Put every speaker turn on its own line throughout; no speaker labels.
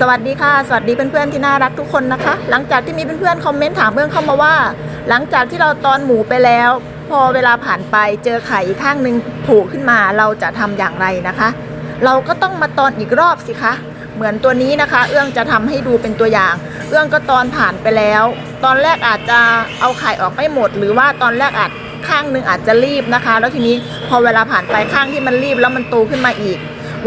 สวัสดีค่ะ สวัสดีเพื่อนๆที่น่ารักทุกคนนะคะ หลังจากที่มีเพื่อนๆคอมเมนต์ถามเพื่อนเข้ามาว่า หลังจากที่เราตอนหมูไปแล้ว พอเวลาผ่านไปเจอไข่อีกข้างหนึ่งโผล่ขึ้นมาเราจะทำอย่างไรนะคะ เราก็ต้องมาตอนอีกรอบสิคะ เหมือนตัวนี้นะคะ เอื้องจะทำให้ดูเป็นตัวอย่าง เอื้องก็ตอนผ่านไปแล้ว ตอนแรกอาจจะเอาไข่ออกไม่หมด หรือว่าตอนแรกอาจข้างหนึ่งอาจจะรีบนะคะ แล้วทีนี้พอเวลาผ่านไปข้างที่มันรีบแล้วมันโตขึ้นมาอีก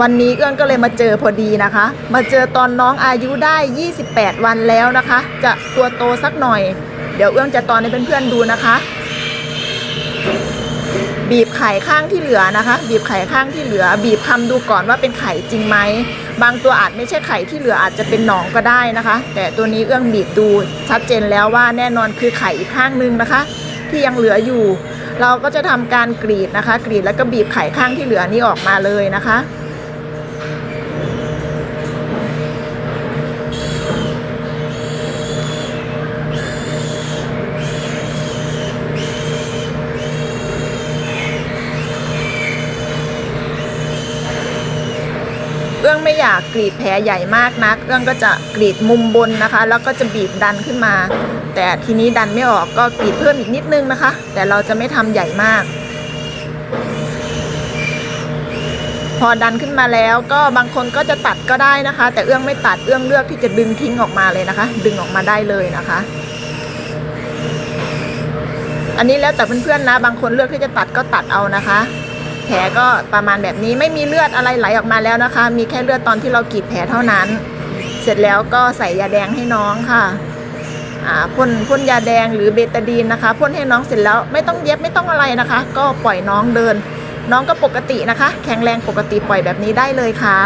วันนี้เอื้องก็เลยมาเจอพอดีนะคะ มาเจอตอนน้องอายุได้ 28 วันแล้วนะคะ จะตัวโตสักหน่อย เดี๋ยวเอื้องจะตอนให้เพื่อนๆดูนะคะ บีบไข่ข้างที่เหลือนะคะ บีบไข่ข้างที่เหลือ บีบคำดูก่อนว่าเป็นไข่จริงไหมบางตัวอาจไม่ใช่ไข่ที่เหลืออาจจะเป็นหนองก็ได้นะคะ แต่ตัวนี้เอื้องบีบดูชัดเจนแล้วว่าแน่นอนคือไข่อีกข้างหนึงนะคะ ที่ยังเหลืออยู่ เราก็จะทำการกรีดนะคะ กรีดแล้วก็บีบไข่ข้างที่เหลือนี้ออกมาเลยนะคะ เอื้องไม่อยากกรีดแผลใหญ่มากนัก เอื้องก็จะกรีดมุมบนนะคะ แล้วก็จะบีบดันขึ้นมา แต่ทีนี้ดันไม่ออกก็กรีดเพิ่มอีกนิดนึงนะคะ แต่เราจะไม่ทำใหญ่มาก พอดันขึ้นมาแล้วก็บางคนก็จะตัดก็ได้นะคะ แต่เอื้องไม่ตัดเอื้องเลือกที่จะดึงทิ้งออกมาเลยนะคะ ดึงออกมาได้เลยนะคะอันนี้แล้วแต่เพื่อนๆนะ บางคนเลือกที่จะตัดก็ตัดเอานะคะ ผลก็ประมาณแบบนี้ไม่มีเลือดอะไรไหลออกมาแล้วนะคะ มีแค่เลือดตอนที่เรากรีดแผลเท่านั้น เสร็จแล้วก็ใส่ยาแดงให้น้องค่ะอ่าพ่นพ่นยาแดงหรือเบตาดีนนะคะพ่นให้น้องเสร็จแล้วไม่ต้องเย็บไม่ต้องอะไรนะคะ ก็ปล่อยน้องเดิน น้องก็ปกตินะคะ แข็งแรงปกติปล่อยแบบนี้ได้เลยค่ะ